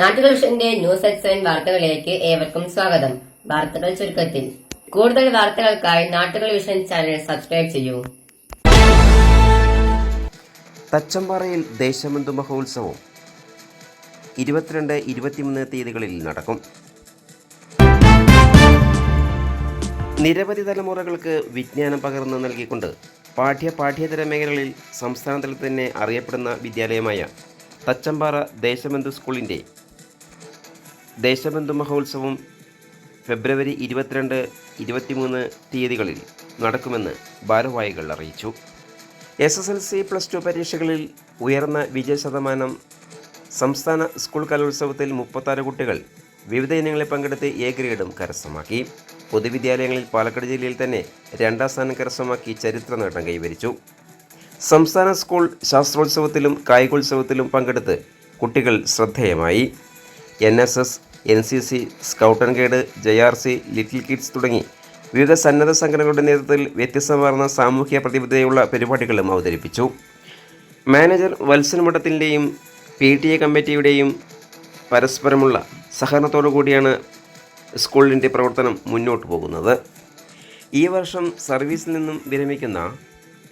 നാട്ടുകൾഷന്റെ news seven വാർത്തകളിലേക്ക് ഏവർക്കും സ്വാഗതം. വാർത്തകൾ ചുരുക്കത്തിൽ. കൂടുതൽ വാർത്തകൾക്കായി നാട്ടുകൾ ചാനൽ സബ്സ്ക്രൈബ് ചെയ്യൂ. തച്ചമ്പാറയിൽ ദേശബന്ധു മഹോത്സവം? ഇരുപത്തിരണ്ട് ഇരുപത്തിമൂന്ന് തീയതികളിൽ നടക്കും. നിരവധി തലമുറകൾക്ക് വിജ്ഞാനം പകർന്നു നൽകിക്കൊണ്ട് പാഠ്യ പാഠ്യേതര മേഖലകളിൽ സംസ്ഥാനതലത്തിൽ തന്നെ അറിയപ്പെടുന്ന വിദ്യാലയമായ തച്ചമ്പാറ ദേശബന്ധു സ്കൂളിന്റെ ദേശബന്ധു മഹോത്സവം ഫെബ്രുവരി ഇരുപത്തിരണ്ട് ഇരുപത്തിമൂന്ന് തീയതികളിൽ നടക്കുമെന്ന് ഭാരവാഹികൾ അറിയിച്ചു. S S L C plus two പരീക്ഷകളിൽ ഉയർന്ന വിജയ ശതമാനം സംസ്ഥാന സ്കൂൾ കലോത്സവത്തിൽ മുപ്പത്താറ് കുട്ടികൾ വിവിധ ഇനങ്ങളിൽ പങ്കെടുത്ത് എ ഗ്രേഡും കരസ്ഥമാക്കി. പൊതുവിദ്യാലയങ്ങളിൽ പാലക്കാട് ജില്ലയിൽ തന്നെ രണ്ടാം സ്ഥാനം കരസ്ഥമാക്കി ചരിത്ര നേട്ടം കൈവരിച്ചു. സംസ്ഥാന സ്കൂൾ ശാസ്ത്രോത്സവത്തിലും കായികോത്സവത്തിലും പങ്കെടുത്ത് കുട്ടികൾ ശ്രദ്ധേയമായി. N S S N C C scout and guide J R C little kids തുടങ്ങി വിവിധ സന്നദ്ധ സംഘടനകളുടെ നേതൃത്വത്തിൽ വ്യത്യസ്തമാർന്ന സാമൂഹ്യ പ്രതിബദ്ധതയുള്ള പരിപാടികളും അവതരിപ്പിച്ചു. മാനേജർ വത്സൻ മഠത്തിന്റെയും പി ടി എ കമ്മിറ്റിയുടെയും പരസ്പരമുള്ള സഹകരണത്തോടു കൂടിയാണ് സ്കൂളിന്റെ പ്രവർത്തനം മുന്നോട്ട് പോകുന്നത്. ഈ വർഷം സർവീസിൽ നിന്നും വിരമിക്കുന്ന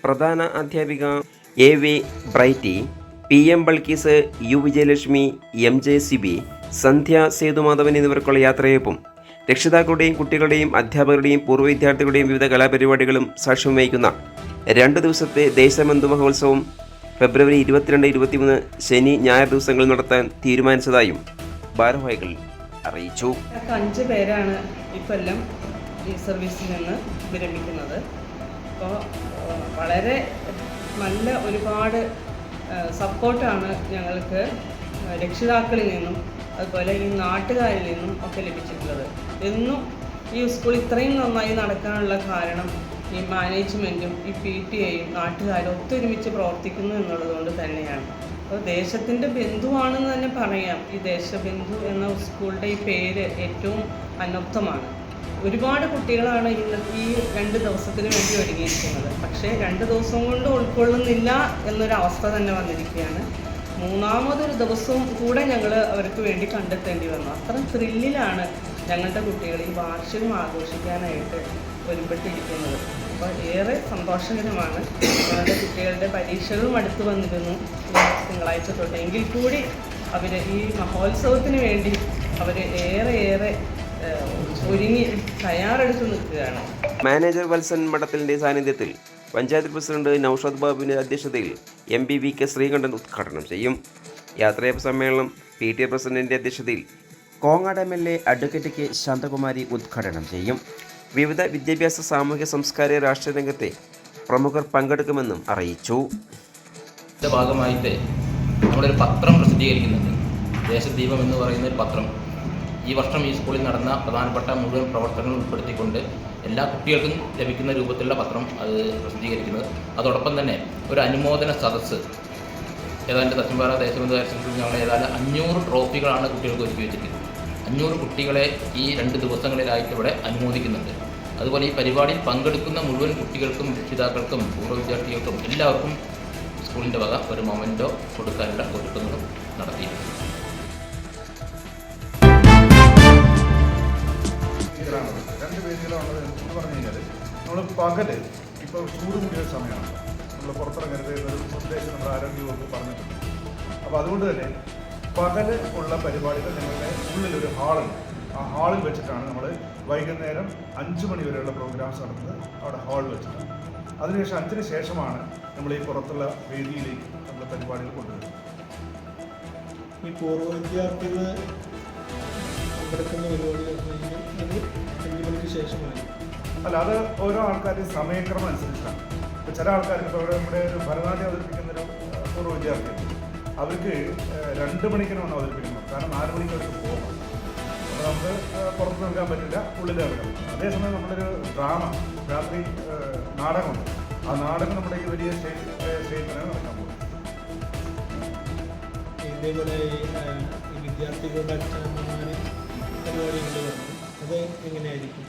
പ്രധാന അധ്യാപിക A V Brighty P M Balkees U Vijayalakshmi M J Sibi Sandhya Sethumadhavan എന്നിവർക്കുള്ള യാത്രയപ്പും. രക്ഷിതാക്കളുടെയും കുട്ടികളുടെയും അധ്യാപകരുടെയും പൂർവ വിദ്യാർത്ഥികളുടെയും വിവിധ കലാപരിപാടികളും സാക്ഷ്യം വഹിക്കുന്ന രണ്ട് ദിവസത്തെ ദേശബന്ധു മഹോത്സവം ഫെബ്രുവരി ഇരുപത്തിരണ്ട് ഇരുപത്തിമൂന്ന് ശനി ഞായർ ദിവസങ്ങളിൽ നടത്താൻ തീരുമാനിച്ചതായും ഭാരവാഹികൾ അറിയിച്ചു. അഞ്ച് പേരാണ് ഈ കൊല്ലം ഈ സർവീസിൽ നിന്ന് വിരമിക്കുന്നത്. അപ്പോൾ വളരെ നല്ല ഒരുപാട് സപ്പോർട്ടാണ് ഞങ്ങൾക്ക് രക്ഷിതാക്കളിൽ നിന്നും അതുപോലെ ഈ നാട്ടുകാരിൽ നിന്നും ഒക്കെ ലഭിച്ചിട്ടുള്ളത്. എന്നും ഈ സ്കൂൾ ഇത്രയും നന്നായി നടക്കാനുള്ള കാരണം ഈ മാനേജ്മെന്റും ഈ പി ടി എയും നാട്ടുകാരും ഒത്തൊരുമിച്ച് പ്രവർത്തിക്കുന്നു എന്നുള്ളതുകൊണ്ട് തന്നെയാണ്. അപ്പോൾ ദേശത്തിന്റെ ബന്ധുവാണെന്ന് തന്നെ പറയാം. ഈ ദേശബന്ധു എന്ന സ്കൂളിന്റെ ഈ പേര് ഏറ്റവും അനർത്ഥമാണ് ഒരുപാട് കുട്ടികളാണ് ഇന്ന് ഈ രണ്ട് ദിവസത്തിന് വേണ്ടി ഒരുങ്ങിയിരിക്കുന്നത്. പക്ഷേ രണ്ട് ദിവസം കൊണ്ട് ഉൾക്കൊള്ളുന്നില്ല എന്നൊരവസ്ഥ തന്നെ വന്നിരിക്കുകയാണ്. മൂന്നാമതൊരു ദിവസവും കൂടെ ഞങ്ങൾ അവർക്ക് വേണ്ടി കണ്ടെത്തേണ്ടി വന്നു. അത്ര ത്രില്ലിലാണ് ഞങ്ങളുടെ കുട്ടികൾ ഈ വാർഷികം ആഘോഷിക്കാനായിട്ട് ഒരുപ്പെട്ടിരിക്കുന്നത്. അപ്പോൾ ഏറെ സന്തോഷകരമാണ് ഞങ്ങളുടെ കുട്ടികളുടെ പരീക്ഷകളും അടുത്ത് വന്നിരുന്നു. തിങ്കളാഴ്ച തൊട്ട് എങ്കിൽ കൂടി അവർ ഈ മഹോത്സവത്തിന് വേണ്ടി അവർ ഏറെ ഏറെ ഒരുങ്ങി തയ്യാറെടുത്ത് നിൽക്കുകയാണ്. മാനേജർ വത്സൻ മഠത്തിന്റെ സാന്നിധ്യത്തിൽ പഞ്ചായത്ത് പ്രസിഡന്റ് നൌഷാദ് ബാബുവിന്റെ അധ്യക്ഷതയിൽ M P V K Sreekantan ഉദ്ഘാടനം ചെയ്യും. യാത്രയപ്പ് സമ്മേളനം പി ടി എ പ്രസിഡന്റിന്റെ അധ്യക്ഷതയിൽ Kongad M L A advocate K Santhakumari ഉദ്ഘാടനം ചെയ്യും. വിവിധ വിദ്യാഭ്യാസ സാമൂഹ്യ സാംസ്കാരിക രാഷ്ട്രീയ രംഗത്തെ പ്രമുഖർ പങ്കെടുക്കുമെന്നും അറിയിച്ചു. ഭാഗമായിട്ട് നമ്മളൊരു പത്രം പ്രസിദ്ധീകരിക്കുന്നുണ്ട്. ദേശദീപം എന്ന് പറയുന്ന ഒരു പത്രം. ഈ വർഷം ഈ സ്കൂളിൽ നടന്ന പ്രധാനപ്പെട്ട മുഴുവൻ പ്രവർത്തനങ്ങൾ ഉൾപ്പെടുത്തിക്കൊണ്ട് എല്ലാ കുട്ടികൾക്കും ലഭിക്കുന്ന രൂപത്തിലുള്ള പത്രം അത് പ്രസിദ്ധീകരിക്കുന്നത്. അതോടൊപ്പം തന്നെ ഒരു അനുമോദന സദസ്സ് ഏതാണ്ട് ദക്ഷിണപാറ ഹയർ ഞങ്ങൾ ഏതാണ്ട് അഞ്ഞൂറ് ട്രോഫികളാണ് കുട്ടികൾക്ക് ഒരുക്കി വെച്ചിരിക്കുന്നത്. അഞ്ഞൂറ് കുട്ടികളെ ഈ രണ്ട് ദിവസങ്ങളിലായിട്ട് ഇവിടെ അനുമോദിക്കുന്നുണ്ട്. അതുപോലെ ഈ പരിപാടിയിൽ പങ്കെടുക്കുന്ന മുഴുവൻ കുട്ടികൾക്കും രക്ഷിതാക്കൾക്കും പൂർവ വിദ്യാർത്ഥികൾക്കും എല്ലാവർക്കും സ്കൂളിന്റെ വക ഒരു മൊമെന്റോ കൊടുക്കാനുള്ള ഒരുക്കങ്ങളും നടത്തിയിട്ടുണ്ട്. പകൽ ഇപ്പോൾ ചൂട് കൂടിയ സമയമാണ്. നമ്മൾ പുറത്തിറങ്ങരുത് എന്നൊരു സന്ദേശം നമ്മുടെ ആരോഗ്യവകുപ്പ് പറഞ്ഞിട്ടുണ്ട്. അപ്പോൾ അതുകൊണ്ട് തന്നെ പകൽ ഉള്ള പരിപാടികൾ നിങ്ങളുടെ ഉള്ളിലൊരു ഹാളുണ്ട് ആ ഹാളിൽ വെച്ചിട്ടാണ് നമ്മൾ വൈകുന്നേരം അഞ്ച് മണി വരെയുള്ള പ്രോഗ്രാംസ് നടത്തുന്നത് അവിടെ ഹാളിൽ വെച്ചിട്ടാണ് അതിനുശേഷം അഞ്ചിന് ശേഷമാണ് നമ്മൾ ഈ പുറത്തുള്ള വേദിയിലേക്ക് നമ്മൾ പരിപാടികൾ കൊണ്ടുവരുന്നത്. ഈ പൂർവ വിദ്യാർത്ഥികൾ പങ്കെടുക്കുന്ന പരിപാടികൾ അഞ്ച് മണിക്ക് ശേഷമായി അല്ല അത് ഓരോ ആൾക്കാരുടെയും സമയക്രമം അനുസരിച്ചാണ്. ഇപ്പോൾ ചില ആൾക്കാർക്ക് ഇപ്പോൾ ഇവിടെ ഒരു ഭരതനാട്യം അവതരിപ്പിക്കുന്ന ഒരു പൂർവ വിദ്യാർത്ഥി അവർക്ക് രണ്ട് മണിക്കാണ് വന്ന് അവതരിപ്പിക്കുന്നത്. കാരണം നാല് മണിക്ക് അവർക്ക് പോകണം. അപ്പോൾ നമുക്ക് പുറത്ത് നിൽക്കാൻ പറ്റില്ല ഉള്ളിൽ ഇറങ്ങാൻ പറ്റില്ല അതേസമയം നമ്മളൊരു ഡ്രാമ രാത്രി നാടകമുണ്ട്. ആ നാടകം നമ്മുടെ ഈ വലിയ സ്റ്റേജിൽ തന്നെ നടക്കാൻ പോകും ഇതേപോലെ വിദ്യാർത്ഥികളുടെ പരിപാടികൾ അത് എങ്ങനെയായിരിക്കും?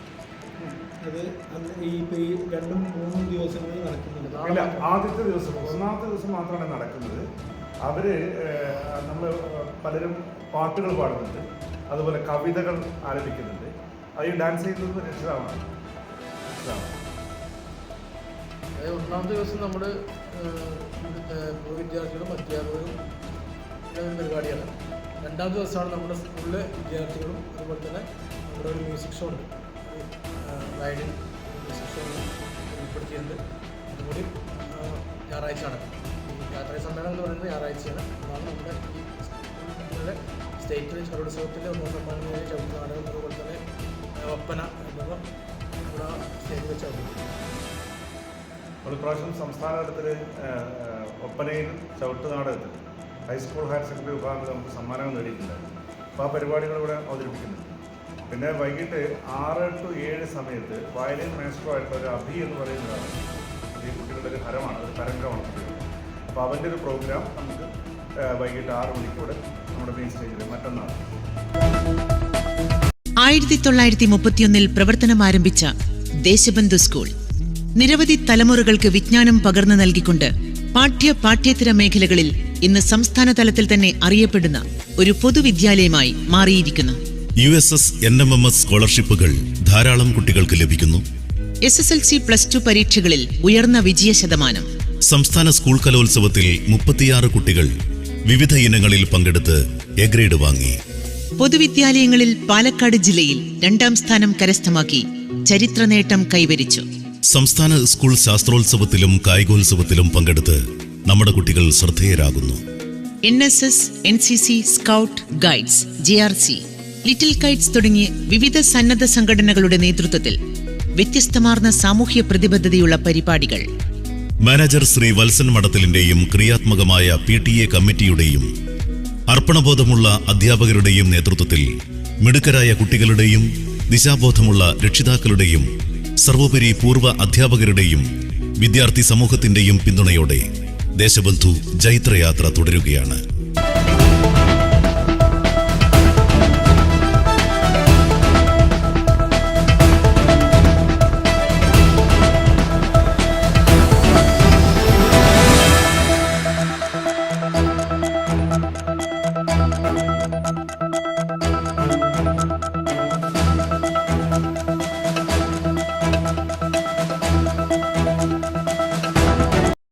അത് ഈ രണ്ടും മൂന്നും ദിവസങ്ങളിൽ നടക്കുന്നുണ്ട്. ഇല്ല ആദ്യത്തെ ദിവസം ഒന്നാമത്തെ ദിവസം മാത്രമാണ് നടക്കുന്നത്. അവർ നമ്മൾ പലരും പാട്ടുകൾ പാടുന്നുണ്ട്. അതുപോലെ കവിതകൾ ആലപിക്കുന്നുണ്ട്. അതിൽ ഈ ഡാൻസ് ചെയ്യുന്നത് രക്ഷിതാവാണ്. രക്ഷിതാവാണ് അതായത് ഒന്നാമത്തെ ദിവസം നമ്മൾ വിദ്യാർത്ഥികളും അധ്യാപകരും പരിപാടിയാണ്. രണ്ടാം ദിവസമാണ് നമ്മുടെ സ്കൂളിലെ വിദ്യാർത്ഥികളും അതുപോലെ തന്നെ നമ്മുടെ ഒരു മ്യൂസിക് ഷോ ഉണ്ട് ഷോ ഉൾപ്പെടുത്തിയിട്ടുണ്ട്. അതുകൂടി ഞായറാഴ്ച നടക്കും യാത്രാ സമ്മേളനം എന്ന് പറയുന്നത് ഞായറാഴ്ചയാണ്. അതാണ് നമ്മുടെ ഈ സ്കൂളിലെ സ്റ്റേറ്റ് കലോത്സവത്തിലെ ഒന്നാം സമ്മാനം ചവിട്ട് നാടകം അതുപോലെ തന്നെ ഒപ്പന എന്നിവ നമ്മുടെ സ്റ്റേജിൽ വെച്ച് അവതരിപ്പിക്കും ഇപ്രാവശ്യം സംസ്ഥാന തലത്തിൽ ഒപ്പനയിൽ ചവിട്ട് നാടകത്തിൽ ഹൈസ്കൂൾ ഹയർ സെക്കൻഡറി വിഭാഗത്തിൽ നമുക്ക് സമ്മാനങ്ങൾ നേടിയിട്ടുണ്ടായിരുന്നു അപ്പോൾ ആ പരിപാടികൾ ഇവിടെ അവതരിപ്പിക്കുന്നുണ്ട്. പിന്നെ വൈകിട്ട് ആറ് ടു ഏഴ് സമയത്ത് വയലിൻ മേസ്ട്രോ ആയിട്ടുള്ള ഒരു അഭി എന്ന് പറയുന്നതാണ് ഈ കുട്ടികളുടെ ഒരു ഹരമാണ് ഒരു തരംഗമാണ് അപ്പോൾ അവന്റെ ഒരു പ്രോഗ്രാം നമുക്ക് വൈകിട്ട് ആറ് മണിക്കൂടെ നമ്മുടെ മെയിൻ സ്റ്റേജിൽ മറ്റന്നാൾ. ആയിരത്തി തൊള്ളായിരത്തി മുപ്പത്തിയൊന്നിൽ പ്രവർത്തനം ആരംഭിച്ച ദേശബന്ധു സ്കൂൾ. നിരവധി തലമുറകൾക്ക് വിജ്ഞാനം പകർന്നു നൽകിക്കൊണ്ട് പാഠ്യ പാഠ്യേതര മേഖലകളിൽ ഇന്ന് സംസ്ഥാന തലത്തിൽ തന്നെ അറിയപ്പെടുന്ന ഒരു പൊതുവിദ്യാലയമായി മാറിയിരിക്കുന്നു. U S S N M M S സ്കോളർഷിപ്പുകൾ ധാരാളം കുട്ടികൾക്ക് ലഭിക്കുന്നു. S S L C plus two പരീക്ഷകളിൽ ഉയർന്ന വിജയ ശതമാനം. സംസ്ഥാന സ്കൂൾ കലോത്സവത്തിൽ മുപ്പത്തിയാറ് കുട്ടികൾ വിവിധ ഇനങ്ങളിൽ പങ്കെടുത്ത് എ ഗ്രേഡ് വാങ്ങി. പൊതുവിദ്യാലയങ്ങളിൽ പാലക്കാട് ജില്ലയിൽ രണ്ടാം സ്ഥാനം കരസ്ഥമാക്കി ചരിത്ര നേട്ടം കൈവരിച്ചു. സംസ്ഥാന സ്കൂൾ ശാസ്ത്രോത്സവത്തിലും കായികോത്സവത്തിലും പങ്കെടുത്ത് നമ്മുടെ കുട്ടികൾ ശ്രദ്ധേയരാകുന്നു. N S S N C C scout guides J R C. Little kites തുടങ്ങി വിവിധ സന്നദ്ധ സംഘടനകളുടെ നേതൃത്വത്തിൽ വ്യത്യസ്തമാർന്ന സാമൂഹ്യ പ്രതിബദ്ധതയുള്ള പരിപാടികൾ. മാനേജർ ശ്രീ വത്സൻ മഠത്തിലിന്റെയും ക്രിയാത്മകമായ പി ടി എ കമ്മിറ്റിയുടെയും അർപ്പണബോധമുള്ള അധ്യാപകരുടെയും നേതൃത്വത്തിൽ മിടുക്കരായ കുട്ടികളുടെയും ദിശാബോധമുള്ള രക്ഷിതാക്കളുടെയും സർവോപരി പൂർവ അധ്യാപകരുടെയും വിദ്യാർത്ഥി സമൂഹത്തിന്റെയും പിന്തുണയോടെ ദേശബന്ധു ജൈത്രയാത്ര തുടരുകയാണ്.